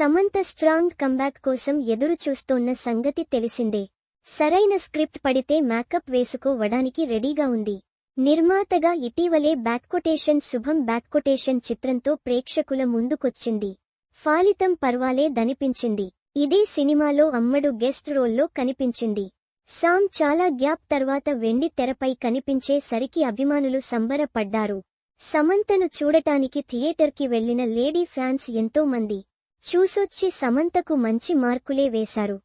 Samantha strong comeback కోసం ఎదురు చూస్తోన్న సంగతి తెలిసిందే. సరైన స్క్రిప్ట్ పడితే మేకప్ వేసుకోవడానికి రెడీగా ఉంది. నిర్మాతగా ఇటీవలే బ్యాక్కొటేషన్ శుభం బ్యాక్కొటేషన్ చిత్రంతో ప్రేక్షకుల ముందుకొచ్చింది. ఫలితం పర్వాలేదనిపించింది ఇదే సినిమాలో అమ్మడు గెస్ట్ రోల్లో కనిపించింది. సామ్ చాలా గ్యాప్ తర్వాత వెండి తెరపై కనిపించే సరికి అభిమానులు సంబరపడ్డారు. సమంతను చూడటానికి థియేటర్కి వెళ్ళిన లేడీ ఫ్యాన్స్ ఎంతో మంది చూసొచ్చి సమంతకు మంచి మార్కులే వేశారు.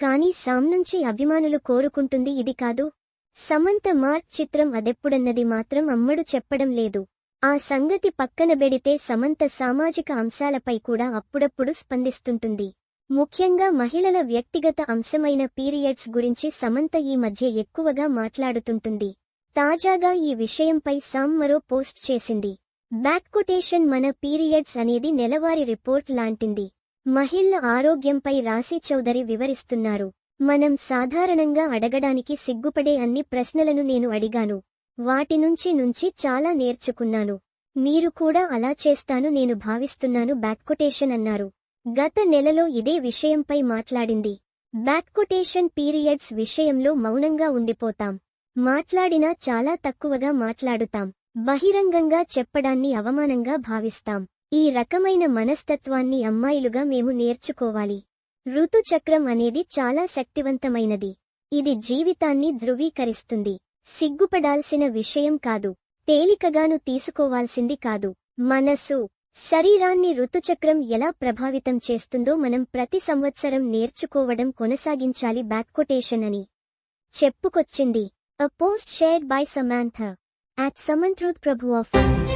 కానీ సామ్నుంచి అభిమానులు కోరుకుంటుంది ఇది కాదు. సమంత మార్క్ చిత్రం అదెప్పుడన్నది మాత్రం అమ్మడు చెప్పడం లేదు. ఆ సంగతి పక్కన బెడితే సమంత సామాజిక అంశాలపై కూడా అప్పుడప్పుడు స్పందిస్తుంటుంది. ముఖ్యంగా మహిళల వ్యక్తిగత అంశమైన పీరియడ్స్ గురించి సమంత ఈ మధ్య ఎక్కువగా మాట్లాడుతుంటుంది. తాజాగా ఈ విషయంపై సామ్ మరో పోస్ట్ చేసింది. బ్యాక్కొటేషన్ మన పీరియడ్స్ అనేది నెలవారీ రిపోర్ట్ లాంటింది. మహిళ ఆరోగ్యంపై రాశి చౌదరి వివరిస్తున్నారు. మనం సాధారణంగా అడగడానికి సిగ్గుపడే అన్ని ప్రశ్నలను నేను అడిగాను. వాటి నుంచి నుంచి చాలా నేర్చుకున్నాను. మీరు కూడా అలా చేస్తాను నేను భావిస్తున్నాను బ్యాక్కొటేషన్ అన్నారు. గత నెలలో ఇదే విషయంపై మాట్లాడింది. బ్యాక్కొటేషన్ పీరియడ్స్ విషయంలో మౌనంగా ఉండిపోతాం. మాట్లాడినా చాలా తక్కువగా మాట్లాడుతాం. బహిరంగంగా చెప్పడాన్ని అవమానంగా భావిస్తాం. ఈ రకమైన మనస్తత్వాన్ని అమ్మాయిలుగా మేము నేర్చుకోవాలి. ఋతుచక్రం అనేది చాలా శక్తివంతమైనది. ఇది జీవితాన్ని ధృవీకరిస్తుంది. సిగ్గుపడాల్సిన విషయం కాదు. తేలికగాను తీసుకోవాల్సింది కాదు. మనసు శరీరాన్ని ఋతుచక్రం ఎలా ప్రభావితం చేస్తుందో మనం ప్రతి సంవత్సరం నేర్చుకోవడం కొనసాగించాలి. బ్యాక్కొటేషన్ అని. చెప్పుకొచ్చింది. A post shared by Samantha at Samantruth Prabhu of